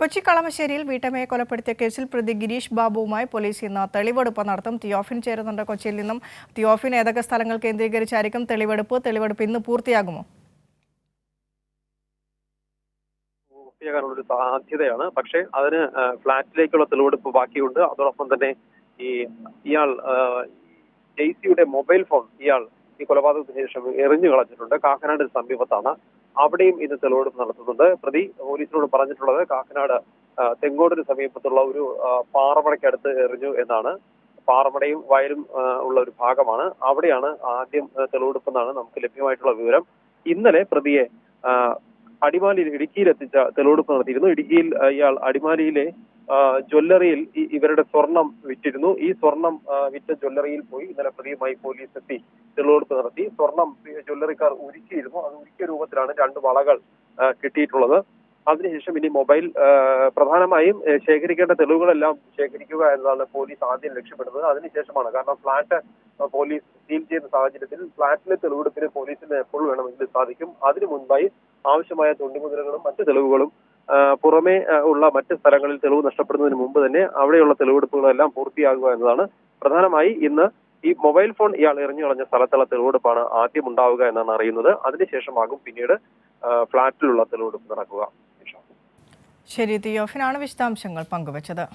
കൊച്ചി കളമശ്ശേരിയിൽ വീട്ടമ്മയെ കൊലപ്പെടുത്തിയ കേസിൽ പ്രതി ഗിരീഷ് ബാബുവുമായി പോലീസ് ഇന്ന് തെളിവെടുപ്പ് നടത്തും. തിയോഫിൻ ചേരുന്നുണ്ട് കൊച്ചിയിൽ നിന്നും. തിയോഫിൻ ഏതൊക്കെ സ്ഥലങ്ങൾ കേന്ദ്രീകരിച്ചായിരിക്കും തെളിവെടുപ്പ്? തെളിവെടുപ്പ് ഇന്ന് പൂർത്തിയാകുമോ? സാധ്യതയാണ്. പക്ഷേ അതിന് ഫ്ളാറ്റിലേക്കുള്ള തെളിവെടുപ്പ് ബാക്കിയുണ്ട്. അതോടൊപ്പം തന്നെ ഈ ഇയാൾ ജെയ്സിയുടെ മൊബൈൽ ഫോൺ ഇയാൾ ഈ കൊലപാതകത്തിന് ശേഷം എറിഞ്ഞു കളഞ്ഞിട്ടുണ്ട് കാക്കനാട് സമീപത്താണ്. അവിടെയും ഇന്ന് തെളിവെടുപ്പ് നടത്തുന്നുണ്ട്. പ്രതി പോലീസിനോട് പറഞ്ഞിട്ടുള്ളത് കാക്കനാട് തെങ്കോടിന് സമീപത്തുള്ള ഒരു പാറമടയ്ക്ക് പാറമടയ്ക്കടുത്ത് എറിഞ്ഞു എന്നാണ്. പാറമടയും വയലും ഉള്ള ഒരു ഭാഗമാണ്. അവിടെയാണ് ആദ്യം തെളിവെടുപ്പ് തെളിവെടുപ്പെന്നാണ് നമുക്ക് ലഭ്യമായിട്ടുള്ള വിവരം. ഇന്നലെ പ്രതിയെ അടിമാലിയിൽ ഇടുക്കിയിൽ എത്തിച്ച തെളിവെടുപ്പ് നടത്തിയിരുന്നു. ഇടുക്കിയിൽ ഇയാൾ അടിമാലിയിലെ ജ്വല്ലറിയിൽ ഇവരുടെ സ്വർണം വിറ്റിരുന്നു. ഈ സ്വർണം വിറ്റ ജ്വല്ലറിയിൽ പോയി ഇന്നലെ പ്രതിയുമായി പോലീസ് എത്തി തെളിവെടുപ്പ് നടത്തി. സ്വർണം ജ്വല്ലറിക്കാർ ഉരുക്കിയിരുന്നു. അത് ഉരുക്കിയ രൂപത്തിലാണ് രണ്ട് വളകൾ കിട്ടിയിട്ടുള്ളത്. അതിനുശേഷം ഇനി മൊബൈൽ പ്രധാനമായും ശേഖരിക്കേണ്ട തെളിവുകളെല്ലാം ശേഖരിക്കുക എന്നതാണ് പോലീസ് ആദ്യം ലക്ഷ്യപ്പെടുന്നത് അതിനുശേഷമാണ് കാരണം ഫ്ളാറ്റ് പോലീസ് സീൽ ചെയ്ത സാഹചര്യത്തിൽ ഫ്ളാറ്റിലെ തെളിവെടുപ്പിന് പോലീസിന് എപ്പോൾ വേണമെങ്കിലും സാധിക്കും. അതിനു മുൻപായി ആവശ്യമായ തൊണ്ടിമുതലുകളും മറ്റ് തെളിവുകളും പുറമെ ഉള്ള മറ്റ് സ്ഥലങ്ങളിൽ തെളിവ് നഷ്ടപ്പെടുന്നതിന് മുമ്പ് തന്നെ അവിടെയുള്ള തെളിവെടുപ്പുകളെല്ലാം പൂർത്തിയാകുക എന്നതാണ്. പ്രധാനമായി ഇന്ന് ഈ മൊബൈൽ ഫോൺ ഇയാൾ എറിഞ്ഞു കളഞ്ഞ സ്ഥലത്തുള്ള തെളിവെടുപ്പാണ് ആദ്യം ഉണ്ടാവുക എന്നാണ് അറിയുന്നത്. അതിനുശേഷമാകും പിന്നീട് ഫ്ളാറ്റിലുള്ള തെളിവെടുപ്പ് നടക്കുക. ശരി തിയോഫിനാണ് വിശദാംശങ്ങൾ പങ്കുവച്ചത്.